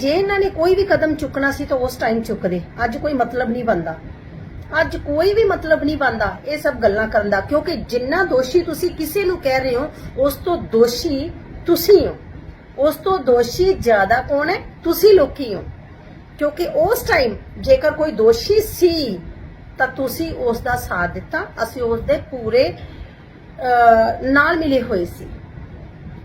ਜੇ ਇਹਨਾਂ ਨੇ ਕੋਈ ਵੀ ਕਦਮ ਚੁੱਕਣਾ ਸੀ ਤਾਂ ਉਸ ਟਾਈਮ ਚੁੱਕਦੇ। ਅੱਜ ਕੋਈ ਮਤਲਬ ਨਹੀਂ ਬੰਦਾ ਅੱਜ ਕੋਈ ਵੀ ਮਤਲਬ ਨਹੀਂ ਬੰਦਾ ਇਹ ਸਭ ਗੱਲਾਂ ਕਰਨ ਦਾ। ਕਿਉਂਕਿ ਜਿੰਨਾ ਦੋਸ਼ੀ ਤੁਸੀਂ ਕਿਸੇ ਨੂੰ ਕਹਿ ਰਹੇ ਹੋ, ਉਸ ਤੋਂ ਦੋਸ਼ੀ ਤੁਸੀਂ ਹੋ। ਉਸ ਤੋਂ ਦੋਸ਼ੀ ਜ਼ਿਆਦਾ ਕੌਣ ਹੈ? ਤੁਸੀਂ ਲੋਕੀ ਹੋ। ਕਿਉਂਕਿ ਉਸ ਟਾਈਮ ਜੇਕਰ ਕੋਈ ਦੋਸ਼ੀ ਸੀ, ਤਾਂ ਤੁਸੀਂ ਉਸ ਦਾ ਸਾਥ ਦਿੱਤਾ। ਅਸੀਂ ਉਸ ਦੇ ਪੂਰੇ ਨਾਲ ਮਿਲੇ ਹੋਏ ਸੀ।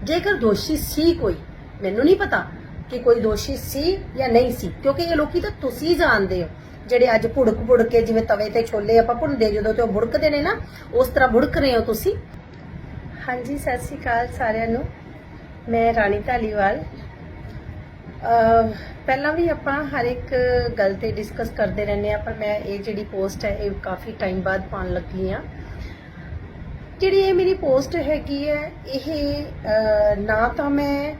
ਜੇਕਰ ਦੋਸ਼ੀ ਸੀ ਕੋਈ, ਮੈਨੂੰ ਨਹੀਂ ਪਤਾ। ਕਿ ਕੋਈ ਦੋਸ਼ੀ ਸੀ ਜਾਂ ਨਹੀਂ ਸੀ। ਕਿਉਂਕਿ ਇਹ ਲੋਕੀ ਤਾਂ ਤੁਸੀਂ ਜਾਣਦੇ ਹੋ, ਜਿਹੜੇ ਅੱਜ ਭੁੜਕ ਭੁੜਕ ਕੇ ਜਿਵੇਂ ਤਵੇ ਤੇ ਛੋਲੇ ਆਪਾਂ ਭੁੰਨਦੇ ਜਦੋਂ ਤੇ ਉਹ ਬੁੜਕਦੇ ਨੇ ਨਾ, ਉਸ ਤਰ੍ਹਾਂ ਬੁੜਕ ਰਹੇ ਹੋ ਤੁਸੀਂ? ਹਾਂਜੀ, ਸਤਿ ਸ਼੍ਰੀ ਅਕਾਲ ਸਾਰਿਆਂ ਨੂੰ। ਮੈਂ ਰਾਣੀ ਧਾਲੀਵਾਲ। ਪਹਿਲਾਂ ਵੀ ਆਪਾਂ ਹਰ ਇੱਕ ਗੱਲ ਤੇ ਡਿਸਕਸ ਕਰਦੇ ਰਹਿੰਦੇ ਆ ਪਰ ਮੈਂ ਇਹ ਜਿਹੜੀ ਪੋਸਟ ਹੈ, ਇਹ ਕਾਫੀ ਟਾਈਮ ਬਾਅਦ ਪਾਉਣ ਲੱਗੀ ਆ ਜਿਹੜੀ ਇਹ ਮੇਰੀ ਪੋਸਟ ਹੈਗੀ ਹੈ, ਇਹ ਨਾ ਤਾਂ ਮੈਂ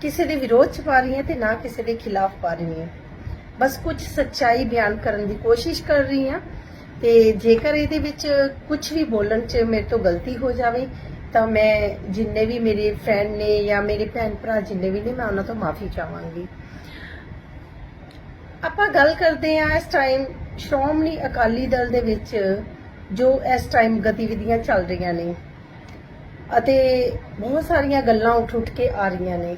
ਕਿਸੇ ਦੇ ਵਿਰੋਧ ਚ ਪਾ ਰਹੀ ਹਾਂ ਤੇ ਨਾ ਕਿਸੇ ਦੇ ਖਿਲਾਫ ਪਾ ਰਹੀ ਹਾਂ। ਬਸ ਕੁਝ ਸੱਚਾਈ ਬਿਆਨ ਕਰਨ ਦੀ ਕੋਸ਼ਿਸ਼ ਕਰ ਰਹੀ ਹਾਂ ਤੇ ਜੇਕਰ ਇਹਦੇ ਵਿੱਚ ਕੁਝ ਵੀ ਬੋਲਣ ਚ ਮੇਰੇ ਤੋਂ ਗਲਤੀ ਹੋ ਜਾਵੇ, ਤਾਂ ਮੈਂ ਜਿੰਨੇ ਵੀ ਮੇਰੇ ਫਰੈਂਡ ਨੇ ਜਾਂ ਮੇਰੇ ਭੈਣ ਭਰਾ ਜਿੰਨੇ ਵੀ ਨੇ, ਮੈਂ ਉਹਨਾਂ ਤੋਂ ਮਾਫੀ ਚਾਹਾਂਗੀ। ਆਪਾਂ ਗੱਲ ਕਰਦੇ ਹਾਂ ਇਸ ਟਾਈਮ ਸ਼੍ਰੋਮਣੀ ਅਕਾਲੀ ਦਲ ਦੇ ਵਿੱਚ ਜੋ ਇਸ ਟਾਈਮ ਗਤੀਵਿਧੀਆਂ ਚੱਲ ਰਹੀਆਂ ਨੇ ਅਤੇ ਬਹੁਤ ਸਾਰੀਆਂ ਗੱਲਾਂ ਉੱਠ ਉੱਠ ਕੇ ਆ ਰਹੀਆਂ ਨੇ।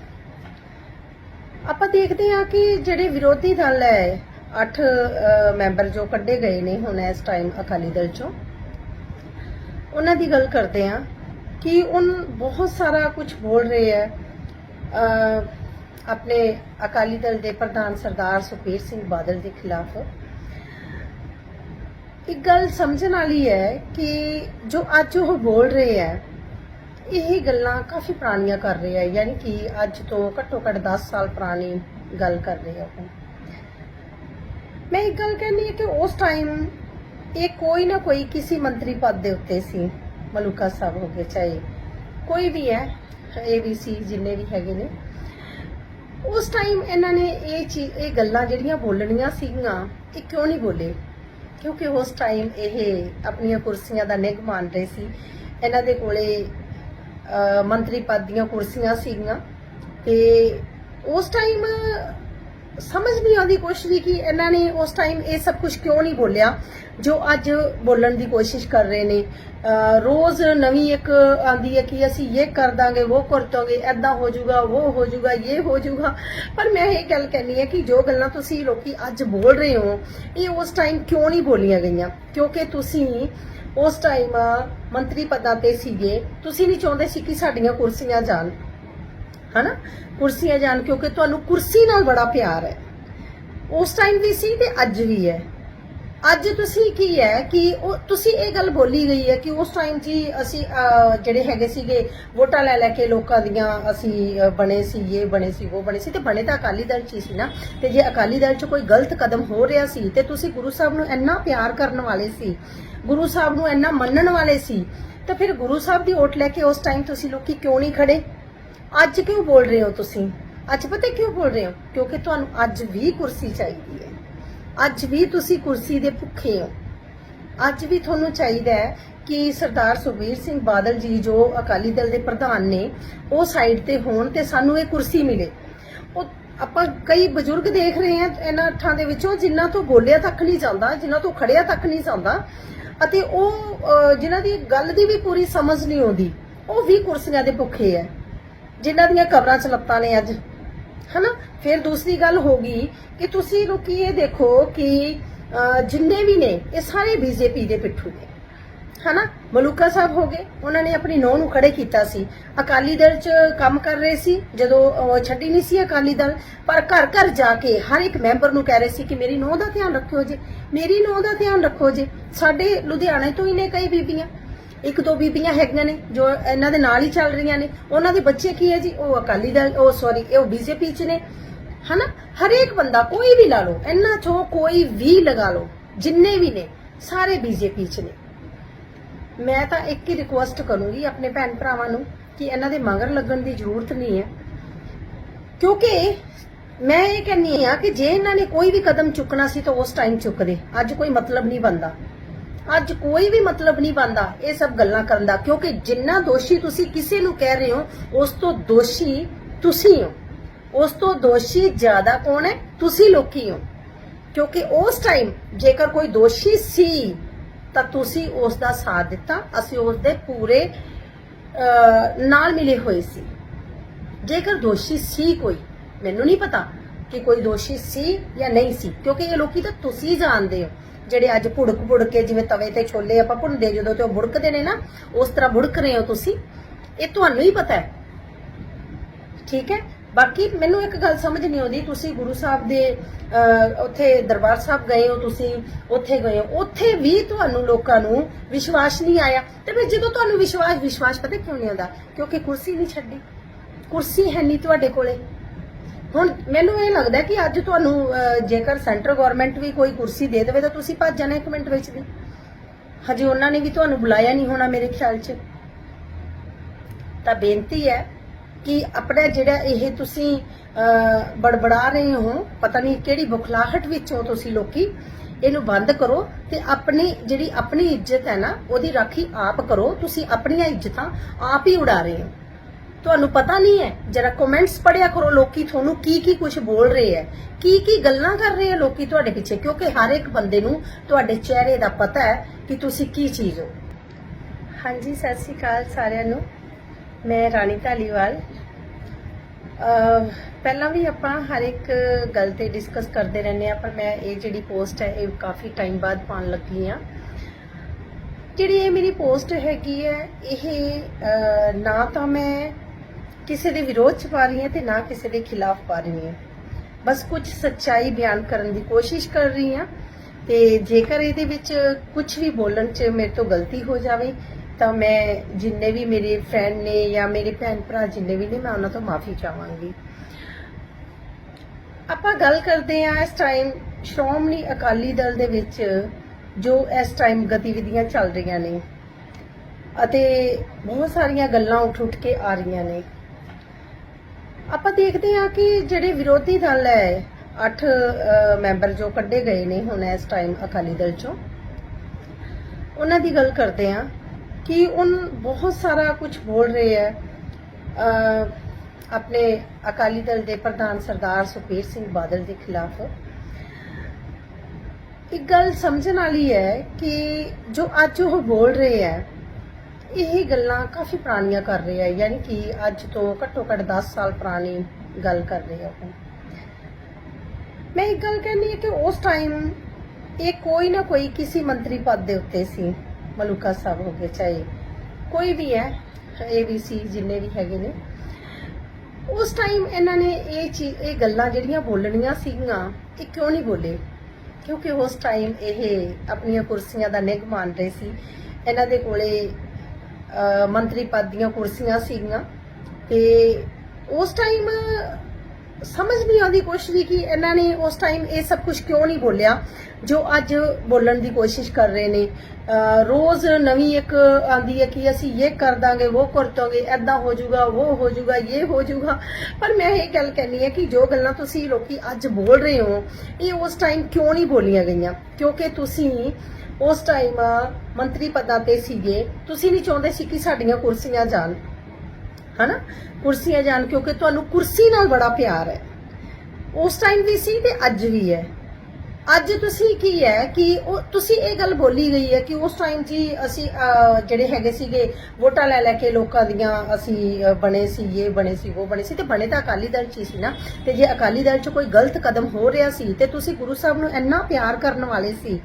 ਆਪਾਂ ਦੇਖਦੇ ਹਾਂ ਕਿ ਜਿਹੜੇ ਵਿਰੋਧੀ ਦਲ ਹੈ 8 ਮੈਂਬਰ ਜੋ ਕੱਢੇ ਗਏ ਨੇ ਹੁਣ ਇਸ ਟਾਈਮ ਅਕਾਲੀ ਦਲ ਚੋਂ, ਉਹਨਾਂ ਦੀ ਗੱਲ ਕਰਦੇ ਆ ਕਿ ਉਨ ਬਹੁਤ ਸਾਰਾ ਕੁਝ ਬੋਲ ਰਹੇ ਹੈ। ਆਪਣੇ ਅਕਾਲੀ ਦਲ ਦੇ ਪ੍ਰਧਾਨ ਸਰਦਾਰ ਸੁਖਬੀਰ ਸਿੰਘ ਬਾਦਲ ਦੇ ਖਿਲਾਫ। ਇੱਕ ਗੱਲ ਸਮਝਣ ਵਾਲੀ ਹੈ ਕਿ ਜੋ ਅੱਜ ਉਹ ਬੋਲ ਰਹੇ ਹੈ ਇਹ ਗੱਲਾਂ ਕਾਫੀ ਪੁਰਾਣੀਆਂ ਕਰ ਰਹੇ ਆ, ਯਾਨੀ ਕਿ ਅੱਜ ਤੋਂ ਘੱਟੋ ਘੱਟ 10 ਸਾਲ ਪੁਰਾਣੀ ਗੱਲ ਕਰ ਰਹੇ ਆ ਮੈਂ ਇੱਕ ਗੱਲ ਕਹਿੰਦੀ ਹਾਂ ਕਿ ਉਸ ਟਾਈਮ ਇਹ ਕੋਈ ਨਾ ਕੋਈ ਕਿਸੇ ਮੰਤਰੀ ਪਦ ਦੇ ਉੱਤੇ ਸੀ, ਮਲੂਕਾ ਸਾਹਿਬ ਹੋ ਗਏ, ਚਾਹੇ ਕੋਈ ਵੀ ਹੈ ਏਬੀਸੀ ਜਿੰਨੇ ਵੀ ਹੈਗੇ ਨੇ। ਉਸ ਟਾਈਮ ਇਹਨਾਂ ਨੇ ਇਹ ਚੀਜ਼ ਇਹ ਗੱਲਾਂ ਜਿਹੜੀਆਂ ਬੋਲਣੀਆਂ ਸੀਗੀਆਂ, ਇਹ ਕਿਉਂ ਨਹੀਂ ਬੋਲੇ? ਕਿਉਂਕਿ ਉਸ ਟਾਈਮ ਇਹ ਆਪਣੀਆਂ ਕੁਰਸੀਆਂ ਦਾ ਨਿਗ ਮੰਨ ਰਹੇ ਸੀ। ਇਹਨਾਂ ਦੇ ਕੋਲੇ ਮੰਤਰੀ ਪਦ ਦੀਆਂ ਕੁਰਸੀਆਂ ਸੀਗੀਆਂ ਤੇ ਉਸ ਟਾਈਮ ਸਮਝ ਨਹੀਂ ਆਉਂਦੀ ਕੁਛ ਵੀ ਕਿ ਇਹਨਾਂ ਨੇ ਉਸ ਟਾਈਮ ਇਹ ਸਭ ਕੁਝ ਕਿਉਂ ਨਹੀਂ ਬੋਲਿਆ, ਜੋ ਅੱਜ ਬੋਲਣ ਦੀ ਕੋਸ਼ਿਸ਼ ਕਰ ਰਹੇ ਨੇ। ਰੋਜ਼ ਨਵੀਂ ਇੱਕ ਆਂਦੀ ਹੈ ਕਿ ਅਸੀਂ ਇਹ ਕਰ ਦਾਂਗੇ, ਉਹ ਕਰ ਦਾਂਗੇ ਐਦਾਂ ਹੋ ਜਾਊਗਾ, ਉਹ ਹੋ ਜਾਊਗਾ, ਇਹ ਹੋ ਜਾਊਗਾ। ਪਰ ਮੈਂ ਇਹ ਗੱਲ ਕਹਿੰਨੀ ਹੈ ਕਿ ਜੋ ਗੱਲਾਂ ਤੁਸੀਂ ਲੋਕੀ ਅੱਜ ਬੋਲ ਰਹੇ ਹੋ, ਇਹ ਉਸ ਟਾਈਮ ਕਿਉਂ ਨਹੀਂ ਬੋਲੀਆਂ ਗਈਆਂ? ਕਿਉਂਕਿ ਤੁਸੀਂ ਉਸ ਟਾਈਮ ਮੰਤਰੀ ਪਦਾਂ ਤੇ ਸੀਗੇ। ਤੁਸੀਂ ਨਹੀਂ ਚਾਹੁੰਦੇ ਸੀ ਕਿ ਸਾਡੀਆਂ ਕੁਰਸੀਆਂ ਜਾਣ। ਹਨਾ? ਕੁਰਸੀਆਂ ਜਾਣ ਕਿਉਂਕਿ ਤੁਹਾਨੂੰ ਕੁਰਸੀ ਨਾਲ ਬੜਾ ਪਿਆਰ ਹੈ। ਉਸ ਟਾਈਮ ਵੀ ਸੀ ਤੇ ਅੱਜ ਵੀ ਹੈ। ਅੱਜ ਤੁਸੀਂ ਕੀ ਹੈ ਕਿ ਉਹ ਤੁਸੀਂ ਇਹ ਗੱਲ ਬੋਲੀ ਗਈ ਹੈ ਕਿ ਉਸ ਟਾਈਮ ਜੀ ਅਸੀਂ ਅਹ, ਜਿਹੜੇ ਹੈਗੇ ਸੀਗੇ ਵੋਟਾਂ ਲੈ ਲੈ ਕੇ ਲੋਕਾਂ ਦੀਆਂ ਅਸੀਂ ਅਹ, ਬਣੇ ਸੀ ਇਹ ਬਣੇ ਸੀ ਉਹ ਬਣੇ ਸੀ। ਤੇ ਬਣੇ ਤਾਂ ਅਕਾਲੀ ਦਲ ਚ ਹੀ ਸੀ ਨਾ। ਤੇ ਜੇ ਅਕਾਲੀ ਦਲ ਚ ਕੋਈ ਗਲਤ ਕਦਮ ਹੋ ਰਿਹਾ ਸੀ ਤੇ ਤੁਸੀਂ ਗੁਰੂ ਸਾਹਿਬ ਨੂੰ ਇੰਨਾ ਪਿਆਰ ਕਰਨ ਵਾਲੇ ਸੀ ਗੁਰੂ ਸਾਹਿਬ ਨੂੰ ਇੰਨਾ ਮੰਨਣ ਵਾਲੇ ਸੀ ਤਾਂ ਫਿਰ ਗੁਰੂ ਸਾਹਿਬ ਦੀ ਓਟ ਲੈ ਕੇ ਉਸ ਟਾਈਮ ਤੁਸੀਂ ਲੋਕੀ ਕਿਉਂ ਨਹੀਂ ਖੜੇ? ਅੱਜ ਕਿਉਂ ਬੋਲ ਰਹੇ ਹੋ ਤੁਸੀਂ? ਅੱਜ ਪਤਾ ਕਿਉਂ ਬੋਲ ਰਹੇ ਹੋ? ਕਿਉਂਕਿ ਤੁਹਾਨੂੰ ਅੱਜ ਵੀ ਕੁਰਸੀ ਚਾਹੀਦੀ ਹੈ। ਅੱਜ ਵੀ ਤੁਸੀਂ ਕੁਰਸੀ ਦੇ ਭੁੱਖੇ ਹੋ। ਅੱਜ ਵੀ ਤੁਹਾਨੂੰ ਚਾਹੀਦਾ ਹੈ ਕਿ ਸਰਦਾਰ ਸੁਖਬੀਰ ਸਿੰਘ ਬਾਦਲ ਜੀ, ਜੋ ਅਕਾਲੀ ਦਲ ਦੇ ਪ੍ਰਧਾਨ ਨੇ, ਉਹ ਸਾਈਡ ਤੇ ਹੋਣ ਤੇ ਸਾਨੂੰ ਇਹ ਕੁਰਸੀ ਮਿਲੇ। ਉਹ ਆਪਾਂ ਕਈ ਬਜ਼ੁਰਗ ਦੇਖ ਰਹੇ ਹਾਂ ਇਹਨਾਂ ਅੱਠਾਂ ਦੇ ਵਿੱਚੋਂ, ਜਿਨ੍ਹਾਂ ਤੋਂ ਬੋਲਿਆ ਤੱਕ ਨਹੀਂ ਜਾਂਦਾ, ਜਿਨ੍ਹਾਂ ਤੋਂ ਖੜਿਆ ਤੱਕ ਨਹੀਂ ਜਾਂਦਾ, ਅਤੇ ਉਹ ਜਿਨ੍ਹਾਂ ਦੀ ਗੱਲ ਦੀ ਵੀ ਪੂਰੀ ਸਮਝ ਨਹੀਂ ਆਉਂਦੀ, ਉਹ ਵੀ ਕੁਰਸੀਆਂ ਦੇ ਭੁੱਖੇ ਹੈ, ਜਿਨ੍ਹਾਂ ਦੀਆਂ ਕਬਰਾਂ 'ਚ ਲੱਤਾਂ ਨੇ ਅੱਜ। ਹਨਾ? ਫਿਰ ਦੂਸਰੀ ਗੱਲ ਹੋ ਗਈ ਕਿ ਤੁਸੀਂ ਲੋਕੀ ਇਹ ਦੇਖੋ ਕਿ ਜਿੰਨੇ ਵੀ ਨੇ, ਇਹ ਸਾਰੇ ਬੀਜੇਪੀ ਦੇ ਪਿੱਠੂ ਨੇ। ਹਨਾ? ਮਲੂਕਾ ਸਾਹਿਬ ਹੋ ਗਏ, ਉਹਨਾਂ ਨੇ ਆਪਣੀ ਨੌਂ ਨੂੰ ਖੜੇ ਕੀਤਾ ਸੀ। ਅਕਾਲੀ ਦਲ 'ਚ ਕੰਮ ਕਰ ਰਹੇ ਸੀ, ਜਦੋਂ ਛੱਡੀ ਨਹੀਂ ਸੀ ਅਕਾਲੀ ਦਲ, ਪਰ ਘਰ ਘਰ ਜਾ ਕੇ ਹਰ ਇੱਕ ਮੈਂਬਰ ਨੂੰ ਕਹਿ ਰਹੇ ਸੀ ਕਿ ਮੇਰੀ ਨੌਂ ਦਾ ਧਿਆਨ ਰੱਖਿਓ ਜੇ, ਮੇਰੀ ਨੌਂ ਦਾ ਧਿਆਨ ਰੱਖੋ ਜੇ। ਸਾਡੇ ਲੁਧਿਆਣੇ ਤੋਂ ਹੀ ਨੇ ਕਈ ਬੀਬੀਆਂ। ਇੱਕ ਦੋ ਬੀਬੀਆਂ ਹੈਗੀਆਂ ਨੇ ਜੋ ਇਹਨਾਂ ਦੇ ਨਾਲ ਹੀ ਚੱਲ ਰਹੀਆਂ ਨੇ। ਉਹਨਾਂ ਦੇ ਬੱਚੇ ਕੀ ਹੈ ਜੀ? ਉਹ ਅਕਾਲੀ ਦਲ, ਉਹ ਸੌਰੀ ਉਹ ਬੀਜੇਪੀ 'ਚ ਨੇ। ਹਨਾ? ਹਰੇਕ ਬੰਦਾ ਕੋਈ ਵੀ ਲਾ ਲਓ ਇਹਨਾਂ ਚੋਂ ਕੋਈ ਵੀ ਲਗਾ ਲਓ, ਜਿੰਨੇ ਵੀ ਨੇ, ਸਾਰੇ ਬੀਜੇਪੀ 'ਚ ਨੇ। ਮੈਂ ਤਾਂ ਇੱਕ ਹੀ ਰਿਕੁਐਸਟ ਕਰੂੰਗੀ ਆਪਣੇ ਭੈਣ ਭਰਾਵਾਂ ਨੂੰ ਕਿ ਇਹਨਾਂ ਦੇ ਮਗਰ ਲੱਗਣ ਦੀ ਜ਼ਰੂਰਤ ਨਹੀਂ ਹੈ। ਕਿਉਂਕਿ ਮੈਂ ਇਹ ਕਹਿੰਨੀ ਆ ਕਿ ਜੇ ਇਹਨਾਂ ਨੇ ਕੋਈ ਵੀ ਕਦਮ ਚੁੱਕਣਾ ਸੀ ਤਾਂ ਉਸ ਟਾਈਮ ਚੁੱਕਦੇ। ਅੱਜ ਕੋਈ ਮਤਲਬ ਨਹੀਂ ਬੰਦਾ ਅੱਜ ਕੋਈ ਵੀ ਮਤਲਬ ਨਹੀਂ ਬੰਦਾ ਇਹ ਸਭ ਗੱਲਾਂ ਕਰਨ ਦਾ, ਕਿਉਂਕਿ ਜਿੰਨਾ ਦੋਸ਼ੀ ਤੁਸੀਂ ਕਿਸੇ ਨੂੰ ਕਹਿ ਰਹੇ ਹੋ, ਉਸ ਤੋਂ ਦੋਸ਼ੀ ਤੁਸੀਂ ਹੋ। ਉਸ ਤੋਂ ਦੋਸ਼ੀ ਜ਼ਿਆਦਾ ਕੌਣ ਹੈ? ਤੁਸੀਂ ਲੋਕੀ ਹੋ। ਕਿਉਂਕਿ ਉਸ ਟਾਈਮ ਜੇਕਰ ਕੋਈ ਦੋਸ਼ੀ ਸੀ, ਤਾਂ ਤੁਸੀਂ ਉਸ ਦਾ ਸਾਥ ਦਿੱਤਾ, ਅਸੀਂ ਉਸ ਦੇ ਪੂਰੇ ਨਾਲ ਮਿਲੇ ਹੋਏ ਸੀ। ਜੇਕਰ ਦੋਸ਼ੀ ਸੀ ਕੋਈ, ਮੈਨੂੰ ਨਹੀਂ ਪਤਾ ਕਿ ਕੋਈ ਦੋਸ਼ੀ ਸੀ ਜਾਂ ਨਹੀਂ ਸੀ, ਕਿਉਂਕਿ ਇਹ ਲੋਕੀ ਤਾਂ ਤੁਸੀਂ ਜਾਣਦੇ ਹੋ। ਜਿਹੜੇ ਅੱਜ ਭੁੜਕ ਭੁੜਕ ਕੇ ਜਿਵੇਂ ਤਵੇ ਤੇ ਛੋਲੇ ਆਪਾਂ ਭੁੰਨਦੇ ਜਦੋਂ ਤੇ ਉਹ ਬੁੜਕਦੇ ਨੇ ਨਾ ਉਸ ਤਰ੍ਹਾਂ ਬੁੜਕ ਰਹੇ ਹੋ ਤੁਸੀਂ। ਇਹ ਤੁਹਾਨੂੰ ਹੀ ਪਤਾ ਹੈ। ਠੀਕ ਹੈ? ਬਾਕੀ ਮੈਨੂੰ ਇੱਕ ਗੱਲ ਸਮਝ ਨਹੀਂ ਆਉਂਦੀ ਤੁਸੀਂ ਗੁਰੂ ਸਾਹਿਬ ਦੇ ਅਹ, ਉੱਥੇ ਦਰਬਾਰ ਸਾਹਿਬ ਗਏ ਹੋ ਤੁਸੀਂ ਉੱਥੇ ਗਏ ਹੋ ਉੱਥੇ ਵੀ ਤੁਹਾਨੂੰ ਲੋਕਾਂ ਨੂੰ ਵਿਸ਼ਵਾਸ ਨਹੀਂ ਆਇਆ। ਤੇ ਫਿਰ ਜਦੋਂ ਤੁਹਾਨੂੰ ਵਿਸ਼ਵਾਸ ਵਿਸ਼ਵਾਸ ਪਤਾ ਕਿਉਂ ਨਹੀਂ ਆਉਂਦਾ? ਕਿਉਂਕਿ ਕੁਰਸੀ ਨਹੀਂ ਛੱਡੀ। ਕੁਰਸੀ ਹੈ ਨਹੀਂ ਤੁਹਾਡੇ ਕੋਲੇ। ਹੁਣ ਮੈਨੂੰ ਇਹ ਲੱਗਦਾ ਕਿ ਅੱਜ ਤੁਹਾਨੂੰ ਅਹ, ਜੇਕਰ ਸੈਂਟਰ ਗਵਰਨਮੈਂਟ ਵੀ ਕੋਈ ਕੁਰਸੀ ਦੇ ਦੇਵੇ ਤਾਂ ਤੁਸੀਂ ਭੱਜ ਜਾਣਾ ਇੱਕ ਮਿੰਟ ਵਿੱਚ ਦੀ ਹਜੇ ਉਹਨਾਂ ਨੇ ਵੀ ਤੁਹਾਨੂੰ ਬੁਲਾਇਆ ਨਹੀਂ ਹੋਣਾ ਮੇਰੇ ਖਿਆਲ 'ਚ। ਤਾਂ ਬੇਨਤੀ ਹੈ ਕਿ ਆਪਣਾ ਜਿਹੜਾ ਇਹ ਤੁਸੀਂ ਅਹ, ਬੜਬੜਾ ਰਹੇ ਹੋ ਪਤਾ ਨਹੀਂ ਕਿਹੜੀ ਬੁਖਲਾਹਟ ਵਿੱਚੋਂ ਤੁਸੀਂ ਲੋਕੀ ਇਹਨੂੰ ਬੰਦ ਕਰੋ ਤੇ ਆਪਣੀ ਜਿਹੜੀ ਆਪਣੀ ਇੱਜ਼ਤ ਹੈ ਨਾ ਉਹਦੀ ਰਾਖੀ ਆਪ ਕਰੋ। ਤੁਸੀਂ ਆਪਣੀਆਂ ਇੱਜ਼ਤਾਂ ਆਪ ਹੀ ਉਡਾ ਰਹੇ ਹੋ। ਤੁਹਾਨੂੰ ਪਤਾ ਨਹੀਂ ਹੈ? ਜਰਾ ਕਮੈਂਟਸ ਪੜਿਆ ਕਰੋ ਲੋਕੀ ਤੁਹਾਨੂੰ ਕੀ ਕੀ ਕੁਝ ਬੋਲ ਰਹੇ ਹੈ। ਕੀ ਕੀ ਗੱਲਾਂ ਕਰ ਰਹੇ ਹੈ ਲੋਕੀ ਤੁਹਾਡੇ ਪਿੱਛੇ? ਕਿਉਂਕਿ ਹਰ ਇੱਕ ਬੰਦੇ ਨੂੰ ਤੁਹਾਡੇ ਚਿਹਰੇ ਦਾ ਪਤਾ ਹੈ ਕਿ ਤੁਸੀਂ ਕੀ ਚੀਜ਼ ਹੋ। ਹਾਂਜੀ, ਸਤਿ ਸ਼੍ਰੀ ਅਕਾਲ ਸਾਰਿਆਂ ਨੂੰ। ਮੈਂ ਰਾਣੀ ਧਾਲੀਵਾਲ। ਅਹ, ਪਹਿਲਾਂ ਵੀ ਆਪਾਂ ਹਰ ਇੱਕ ਗੱਲ ਤੇ ਡਿਸਕਸ ਕਰਦੇ ਰਹਿੰਦੇ ਆ ਪਰ ਮੈਂ ਇਹ ਜਿਹੜੀ ਪੋਸਟ ਹੈ, ਇਹ ਕਾਫੀ ਟਾਈਮ ਬਾਅਦ ਪਾਉਣ ਲੱਗੀ ਆ ਜਿਹੜੀ ਇਹ ਮੇਰੀ ਪੋਸਟ ਹੈਗੀ ਹੈ, ਇਹ ਨਾ ਤਾਂ ਮੈਂ ਕਿਸੇ ਦੇ ਵਿਰੋਧ ਚ ਪਾ ਰਹੀ ਹਾਂ ਤੇ ਨਾ ਕਿਸੇ ਦੇ ਖਿਲਾਫ ਪਾ ਰਹੀ ਹਾਂ। ਬਸ ਕੁਝ ਸੱਚਾਈ ਬਿਆਨ ਕਰਨ ਦੀ ਕੋਸ਼ਿਸ਼ ਕਰ ਰਹੀ ਹਾਂ ਤੇ ਜੇਕਰ ਇਹਦੇ ਵਿੱਚ ਕੁਝ ਵੀ ਬੋਲਣ ਚ ਮੇਰੇ ਤੋਂ ਗਲਤੀ ਹੋ ਜਾਵੇ, ਤਾਂ ਮੈਂ ਜਿੰਨੇ ਵੀ ਮੇਰੇ ਫਰੈਂਡ ਨੇ ਜਾਂ ਮੇਰੇ ਭੈਣ ਭਰਾ ਜਿੰਨੇ ਵੀ ਨੇ, ਮੈਂ ਉਹਨਾਂ ਤੋਂ ਮਾਫੀ ਚਾਹਾਂਗੀ। ਆਪਾਂ ਗੱਲ ਕਰਦੇ ਹਾਂ ਇਸ ਟਾਈਮ ਸ਼੍ਰੋਮਣੀ ਅਕਾਲੀ ਦਲ ਦੇ ਵਿੱਚ ਜੋ ਇਸ ਟਾਈਮ ਗਤੀਵਿਧੀਆਂ ਚੱਲ ਰਹੀਆਂ ਨੇ ਅਤੇ ਬਹੁਤ ਸਾਰੀਆਂ ਗੱਲਾਂ ਉੱਠ ਉੱਠ ਕੇ ਆ ਰਹੀਆਂ ਨੇ। ਆਪਾਂ ਦੇਖਦੇ ਹਾਂ ਕਿ ਜਿਹੜੇ ਵਿਰੋਧੀ ਦਲ ਹੈ 8 ਮੈਂਬਰ ਜੋ ਕੱਢੇ ਗਏ ਨੇ ਹੁਣ ਇਸ ਟਾਈਮ ਅਕਾਲੀ ਦਲ ਚੋਂ, ਉਹਨਾਂ ਦੀ ਗੱਲ ਕਰਦੇ ਹਾਂ ਕਿ ਉਨ ਬਹੁਤ ਸਾਰਾ ਕੁਝ ਬੋਲ ਰਹੇ ਹੈ। ਆਪਣੇ ਅਕਾਲੀ ਦਲ ਦੇ ਪ੍ਰਧਾਨ ਸਰਦਾਰ ਸੁਖਬੀਰ ਸਿੰਘ ਬਾਦਲ ਦੇ ਖਿਲਾਫ। ਇੱਕ ਗੱਲ ਸਮਝਣ ਵਾਲੀ ਹੈ ਕਿ ਜੋ ਅੱਜ ਉਹ ਬੋਲ ਰਹੇ ਹੈ ਇਹ ਗੱਲਾਂ ਕਾਫੀ ਪੁਰਾਣੀਆਂ ਕਰ ਰਹੇ ਆ, ਯਾਨੀ ਕਿ ਅੱਜ ਤੋਂ ਘੱਟੋ ਘੱਟ 10 ਸਾਲ ਪੁਰਾਣੀ ਗੱਲ ਕਰ ਰਹੇ ਆ ਉਹ ਮੈਂ ਇੱਕ ਗੱਲ ਕਹਿੰਦੀ ਹਾਂ ਕਿ ਉਸ ਟਾਈਮ ਇਹ ਕੋਈ ਨਾ ਕੋਈ ਕਿਸੇ ਮੰਤਰੀ ਪਦ ਦੇ ਉੱਤੇ ਸੀ, ਮਲੂਕਾ ਸਾਹਿਬ ਹੋ ਗਏ, ਚਾਹੇ ਕੋਈ ਵੀ ਹੈ ਏਬੀਸੀ ਜਿੰਨੇ ਵੀ ਹੈਗੇ ਨੇ। ਉਸ ਟਾਈਮ ਇਹਨਾਂ ਨੇ ਇਹ ਚੀਜ਼ ਇਹ ਗੱਲਾਂ ਜਿਹੜੀਆਂ ਬੋਲਣੀਆਂ ਸੀਗੀਆਂ, ਇਹ ਕਿਉਂ ਨਹੀਂ ਬੋਲੇ? ਕਿਉਂਕਿ ਉਸ ਟਾਈਮ ਇਹ ਆਪਣੀਆਂ ਕੁਰਸੀਆਂ ਦਾ ਨਿਗ ਮੰਨ ਰਹੇ ਸੀ। ਇਹਨਾਂ ਦੇ ਕੋਲੇ ਮੰਤਰੀ ਪਦ ਦੀਆਂ ਕੁਰਸੀਆਂ ਸੀਗੀਆਂ ਤੇ ਉਸ ਟਾਈਮ ਸਮਝ ਨਹੀਂ ਆਉਂਦੀ ਕੁਛ ਵੀ ਕਿ ਇਹਨਾਂ ਨੇ ਉਸ ਟਾਈਮ ਇਹ ਸਭ ਕੁਝ ਕਿਉਂ ਨਹੀਂ ਬੋਲਿਆ, ਜੋ ਅੱਜ ਬੋਲਣ ਦੀ ਕੋਸ਼ਿਸ਼ ਕਰ ਰਹੇ ਨੇ। ਰੋਜ਼ ਨਵੀਂ ਇੱਕ ਆਂਦੀ ਹੈ ਕਿ ਅਸੀਂ ਇਹ ਕਰ ਦਾਂਗੇ, ਉਹ ਕਰ ਦਾਂਗੇ ਐਦਾਂ ਹੋ ਜਾਊਗਾ, ਉਹ ਹੋ ਜਾਊਗਾ, ਇਹ ਹੋ ਜਾਊਗਾ। ਪਰ ਮੈਂ ਇਹ ਗੱਲ ਕਹਿੰਦੀ ਹੈ ਕਿ ਜੋ ਗੱਲਾਂ ਤੁਸੀਂ ਲੋਕੀ ਅੱਜ ਬੋਲ ਰਹੇ ਹੋ, ਇਹ ਉਸ ਟਾਈਮ ਕਿਉਂ ਨਹੀਂ ਬੋਲੀਆਂ ਗਈਆਂ? ਕਿਉਂਕਿ ਤੁਸੀਂ ਉਸ ਟਾਈਮ ਮੰਤਰੀ ਪਦਾਂ ਤੇ ਸੀਗੇ। ਤੁਸੀਂ ਨਹੀਂ ਚਾਹੁੰਦੇ ਸੀ ਕਿ ਸਾਡੀਆਂ ਕੁਰਸੀਆਂ ਜਾਣ। ਹਨਾ? ਕੁਰਸੀਆਂ ਜਾਣ ਕਿਉਂਕਿ ਤੁਹਾਨੂੰ ਕੁਰਸੀ ਨਾਲ ਬੜਾ ਪਿਆਰ ਹੈ। ਉਸ ਟਾਈਮ ਵੀ ਸੀ ਤੇ ਅੱਜ ਵੀ ਹੈ। ਅੱਜ ਤੁਸੀਂ ਕੀ ਹੈ ਕਿ ਉਹ ਤੁਸੀਂ ਇਹ ਗੱਲ ਬੋਲੀ ਗਈ ਹੈ ਕਿ ਉਸ ਟਾਈਮ ਜੀ ਅਸੀਂ ਅਹ, ਜਿਹੜੇ ਹੈਗੇ ਸੀਗੇ ਵੋਟਾਂ ਲੈ ਲੈ ਕੇ ਲੋਕਾਂ ਦੀਆਂ ਅਸੀਂ ਅਹ, ਬਣੇ ਸੀ ਇਹ ਬਣੇ ਸੀ ਉਹ ਬਣੇ ਸੀ ਤੇ ਬਣੇ ਤਾਂ ਅਕਾਲੀ ਦਲ ਚ ਹੀ ਸੀ ਨਾ। ਤੇ ਜੇ ਅਕਾਲੀ ਦਲ ਚ ਕੋਈ ਗਲਤ ਕਦਮ ਹੋ ਰਿਹਾ ਸੀ ਤੇ ਤੁਸੀਂ ਗੁਰੂ ਸਾਹਿਬ ਨੂੰ ਇੰਨਾ ਪਿਆਰ ਕਰਨ ਵਾਲੇ ਸੀ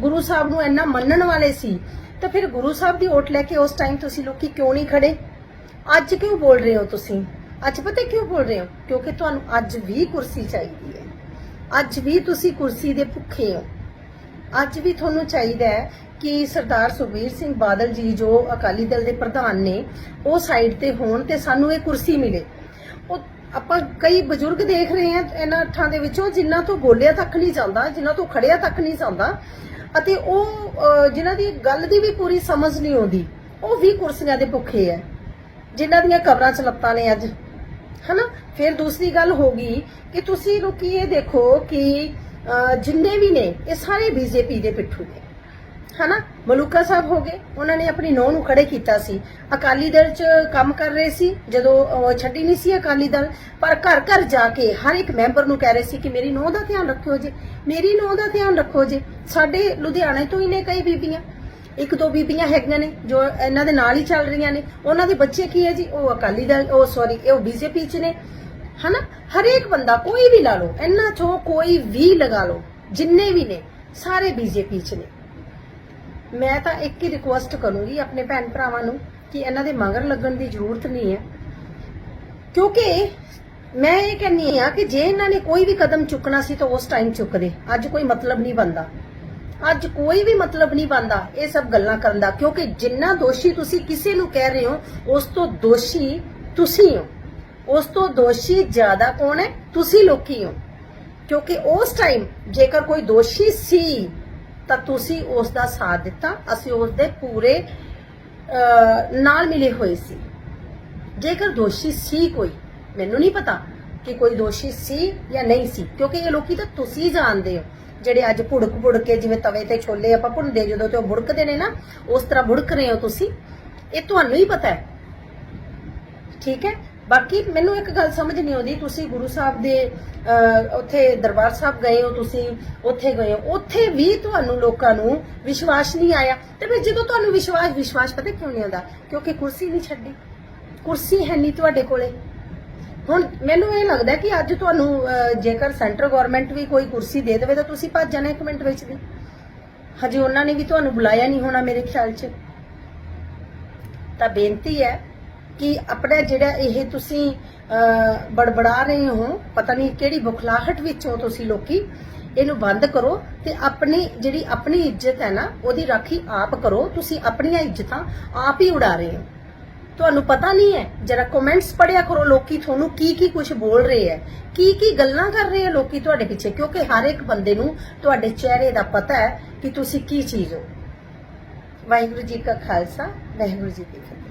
ਗੁਰੂ ਸਾਹਿਬ ਨੂੰ ਇੰਨਾ ਮੰਨਣ ਵਾਲੇ ਸੀ ਤਾਂ ਫਿਰ ਗੁਰੂ ਸਾਹਿਬ ਦੀ ਓਟ ਲੈ ਕੇ ਉਸ ਟਾਈਮ ਤੁਸੀਂ ਲੋਕੀ ਕਿਉਂ ਨਹੀਂ ਖੜੇ? ਅੱਜ ਕਿਉਂ ਬੋਲ ਰਹੇ ਹੋ ਤੁਸੀਂ? ਅੱਜ ਪਤਾ ਕਿਉਂ ਬੋਲ ਰਹੇ ਹੋ? ਕਿਉਂਕਿ ਤੁਹਾਨੂੰ ਅੱਜ ਵੀ ਕੁਰਸੀ ਚਾਹੀਦੀ ਹੈ। ਅੱਜ ਵੀ ਤੁਸੀਂ ਕੁਰਸੀ ਦੇ ਭੁੱਖੇ ਹੋ। ਅੱਜ ਵੀ ਤੁਹਾਨੂੰ ਚਾਹੀਦਾ ਹੈ ਕਿ ਸਰਦਾਰ ਸੁਖਬੀਰ ਸਿੰਘ ਬਾਦਲ ਜੀ ਜੋ ਅਕਾਲੀ ਦਲ ਦੇ ਪ੍ਰਧਾਨ ਨੇ ਉਹ ਸਾਈਡ ਤੇ ਹੋਣ ਤੇ ਸਾਨੂੰ ਇਹ ਕੁਰਸੀ ਮਿਲੇ। ਉਹ ਆਪਾਂ ਕਈ ਬਜ਼ੁਰਗ ਦੇਖ ਰਹੇ ਹਾਂ ਇਹਨਾਂ ਅੱਠਾਂ ਦੇ ਵਿੱਚੋਂ ਜਿਨ੍ਹਾਂ ਤੋਂ ਬੋਲਿਆ ਤੱਕ ਨਹੀਂ ਜਾਂਦਾ ਜਿਨ੍ਹਾਂ ਤੋਂ ਖੜਿਆ ਤੱਕ ਨਹੀਂ ਜਾਂਦਾ ਅਤੇ ਉਹ ਅਹ, ਜਿਨ੍ਹਾਂ ਦੀ ਗੱਲ ਦੀ ਵੀ ਪੂਰੀ ਸਮਝ ਨਹੀਂ ਆਉਂਦੀ ਉਹ ਵੀ ਕੁਰਸੀਆਂ ਦੇ ਭੁੱਖੇ ਹੈ। ਜਿਨ੍ਹਾਂ ਦੀਆਂ ਕਬਰਾਂ ਚ ਲੱਤਾਂ ਨੇ ਅੱਜ। ਹਨਾ? ਫਿਰ ਦੂਸਰੀ ਗੱਲ ਹੋ ਗਈ ਕਿ ਤੁਸੀਂ ਲੋਕੀ ਇਹ ਦੇਖੋ ਕਿ ਜਿੰਨੇ ਵੀ ਨੇ, ਇਹ ਸਾਰੇ ਬੀਜੇਪੀ ਦੇ ਪਿੱਠੂ ਨੇ। ਹਨਾ? ਮਲੂਕਾ ਸਾਹਿਬ ਹੋ ਗਏ, ਉਹਨਾਂ ਨੇ ਆਪਣੀ ਨੌਂ ਨੂੰ ਖੜੇ ਕੀਤਾ ਸੀ। ਅਕਾਲੀ ਦਲ 'ਚ ਕੰਮ ਕਰ ਰਹੇ ਸੀ, ਜਦੋਂ ਛੱਡੀ ਨਹੀਂ ਸੀ ਅਕਾਲੀ ਦਲ, ਪਰ ਘਰ ਘਰ ਜਾ ਕੇ ਹਰ ਇੱਕ ਮੈਂਬਰ ਨੂੰ ਕਹਿ ਰਹੇ ਸੀ ਕਿ ਮੇਰੀ ਨੌਂ ਦਾ ਧਿਆਨ ਰੱਖਿਓ ਜੀ, ਮੇਰੀ ਨੌਂ ਦਾ ਧਿਆਨ ਰੱਖੋ ਜੀ। ਸਾਡੇ ਲੁਧਿਆਣੇ ਤੋਂ ਹੀ ਨੇ ਕਈ ਬੀਬੀਆਂ। ਇੱਕ ਦੋ ਬੀਬੀਆਂ ਹੈਗੀਆਂ ਨੇ, ਜੋ ਇਹਨਾਂ ਦੇ ਨਾਲ ਹੀ ਚੱਲ ਰਹੀਆਂ ਨੇ। ਉਹਨਾਂ ਦੇ ਬੱਚੇ ਕੀ ਹੈ ਜੀ? ਉਹ ਅਕਾਲੀ ਦਲ, ਉਹ ਸੌਰੀ ਉਹ ਬੀਜੇਪੀ 'ਚ ਨੇ। ਹਨਾ? ਹਰੇਕ ਬੰਦਾ ਕੋਈ ਵੀ ਲਾ ਲਓ ਇਹਨਾਂ ਚੋਂ ਕੋਈ ਵੀ ਲਗਾ ਲਓ, ਜਿੰਨੇ ਵੀ ਨੇ, ਸਾਰੇ ਬੀਜੇਪੀ 'ਚ ਨੇ। ਮੈਂ ਤਾਂ ਇੱਕ ਹੀ ਰਿਕੁਐਸਟ ਕਰੂੰਗੀ ਆਪਣੇ ਭੈਣ ਭਰਾਵਾਂ ਨੂੰ ਕਿ ਇਹਨਾਂ ਦੇ ਮਗਰ ਲੱਗਣ ਦੀ ਜ਼ਰੂਰਤ ਨਹੀਂ ਹੈ। ਕਿਉਂਕਿ ਮੈਂ ਇਹ ਕਹਿੰਨੀ ਆ ਕਿ ਜੇ ਇਹਨਾਂ ਨੇ ਕੋਈ ਵੀ ਕਦਮ ਚੁੱਕਣਾ ਸੀ ਤਾਂ ਉਸ ਟਾਈਮ ਚੁੱਕਦੇ। ਅੱਜ ਕੋਈ ਮਤਲਬ ਨਹੀਂ ਬੰਦਾ ਅੱਜ ਕੋਈ ਵੀ ਮਤਲਬ ਨਹੀਂ ਬੰਦਾ ਇਹ ਸਭ ਗੱਲਾਂ ਕਰਨ ਦਾ। ਕਿਉਂਕਿ ਜਿੰਨਾ ਦੋਸ਼ੀ ਤੁਸੀਂ ਕਿਸੇ ਨੂੰ ਕਹਿ ਰਹੇ ਹੋ, ਉਸ ਤੋਂ ਦੋਸ਼ੀ ਤੁਸੀਂ ਹੋ। ਉਸ ਤੋਂ ਦੋਸ਼ੀ ਜ਼ਿਆਦਾ ਕੌਣ ਹੈ? ਤੁਸੀਂ ਲੋਕੀ ਹੋ। ਕਿਉਂਕਿ ਉਸ ਟਾਈਮ ਜੇਕਰ ਕੋਈ ਦੋਸ਼ੀ ਸੀ, ਤਾਂ ਤੁਸੀਂ ਉਸ ਦਾ ਸਾਥ ਦਿੱਤਾ, ਅਸੀਂ ਉਸ ਦੇ ਪੂਰੇ ਨਾਲ ਮਿਲੇ ਹੋਏ ਸੀ। ਜੇਕਰ ਦੋਸ਼ੀ ਸੀ ਕੋਈ, ਮੈਨੂੰ ਨਹੀਂ ਪਤਾ ਕਿ ਕੋਈ ਦੋਸ਼ੀ ਸੀ ਜਾਂ ਨਹੀਂ ਸੀ, ਕਿਉਂਕਿ ਇਹ ਲੋਕੀ ਤਾਂ ਤੁਸੀਂ ਜਾਣਦੇ ਹੋ। ਜਿਹੜੇ ਅੱਜ ਭੁੜਕ ਭੁੜਕ ਕੇ ਜਿਵੇਂ ਤਵੇ ਤੇ ਛੋਲੇ ਆਪਾਂ ਭੁੰਨਦੇ ਜਦੋਂ ਤੇ ਉਹ ਬੁੜਕਦੇ ਨੇ ਨਾ ਉਸ ਤਰ੍ਹਾਂ ਬੁੜਕ ਰਹੇ ਹੋ ਤੁਸੀਂ। ਇਹ ਤੁਹਾਨੂੰ ਹੀ ਪਤਾ ਹੈ। ਠੀਕ ਹੈ? ਬਾਕੀ ਮੈਨੂੰ ਇੱਕ ਗੱਲ ਸਮਝ ਨਹੀਂ ਆਉਂਦੀ ਤੁਸੀਂ ਗੁਰੂ ਸਾਹਿਬ ਦੇ ਅਹ, ਉੱਥੇ ਦਰਬਾਰ ਸਾਹਿਬ ਗਏ ਹੋ ਤੁਸੀਂ ਉੱਥੇ ਗਏ ਹੋ ਉੱਥੇ ਵੀ ਤੁਹਾਨੂੰ ਲੋਕਾਂ ਨੂੰ ਵਿਸ਼ਵਾਸ ਨਹੀਂ ਆਇਆ। ਤੇ ਫਿਰ ਜਦੋਂ ਤੁਹਾਨੂੰ ਵਿਸ਼ਵਾਸ ਵਿਸ਼ਵਾਸ ਪਤਾ ਕਿਉਂ ਨਹੀਂ ਆਉਂਦਾ? ਕਿਉਂਕਿ ਕੁਰਸੀ ਨਹੀਂ ਛੱਡੀ। ਕੁਰਸੀ ਹੈ ਨਹੀਂ ਤੁਹਾਡੇ ਕੋਲੇ। ਹੁਣ ਮੈਨੂੰ ਇਹ ਲੱਗਦਾ ਕਿ ਅੱਜ ਤੁਹਾਨੂੰ ਜੇਕਰ ਸੈਂਟਰ ਗਵਰਨਮੈਂਟ ਵੀ ਕੋਈ ਕੁਰਸੀ ਦੇ ਦੇਵੇ ਤਾਂ ਤੁਸੀਂ ਭੱਜ ਜਾਣਾ ਇੱਕ ਮਿੰਟ ਵਿੱਚ ਦੀ ਹਜੇ ਉਹਨਾਂ ਨੇ ਵੀ ਤੁਹਾਨੂੰ ਬੁਲਾਇਆ ਨਹੀਂ ਹੋਣਾ ਮੇਰੇ ਖਿਆਲ 'ਚ। ਤਾਂ ਬੇਨਤੀ ਹੈ ਕਿ ਆਪਣਾ ਜਿਹੜਾ ਇਹ ਤੁਸੀਂ ਬੜਬੜਾ ਰਹੇ ਹੋ, ਪਤਾ ਨਹੀਂ ਕਿਹੜੀ ਬੁਖਲਾਹਟ ਵਿੱਚ ਹੋ ਤੁਸੀਂ ਲੋਕੀ, ਇਹਨੂੰ ਬੰਦ ਕਰੋ ਤੇ ਆਪਣੀ ਜਿਹੜੀ ਆਪਣੀ ਇੱਜ਼ਤ ਹੈ ਨਾ, ਉਹਦੀ ਰਾਖੀ ਆਪ ਕਰੋ। ਤੁਸੀਂ ਆਪਣੀਆਂ ਇੱਜ਼ਤਾਂ ਆਪ ਹੀ ਉਡਾ ਰਹੇ ਹੋ। ਤੁਹਾਨੂੰ ਪਤਾ ਨਹੀਂ ਹੈ? ਜਰਾ ਕਮੈਂਟਸ ਪੜਿਆ ਕਰੋ ਲੋਕੀ ਤੁਹਾਨੂੰ ਕੀ ਕੀ ਕੁਝ ਬੋਲ ਰਹੇ ਹੈ। ਕੀ ਕੀ ਗੱਲਾਂ ਕਰ ਰਹੇ ਹੈ ਲੋਕੀ ਤੁਹਾਡੇ ਪਿੱਛੇ? ਕਿਉਂਕਿ ਹਰ ਇੱਕ ਬੰਦੇ ਨੂੰ ਤੁਹਾਡੇ ਚਿਹਰੇ ਦਾ ਪਤਾ ਹੈ ਕਿ ਤੁਸੀਂ ਕੀ ਚੀਜ਼ ਹੋ। ਵਾਹਿਗੁਰੂ ਜੀ ਕਾ ਖਾਲਸਾ, ਵਾਹਿਗੁਰੂ ਜੀ ਕੀ ਫਤਿਹ।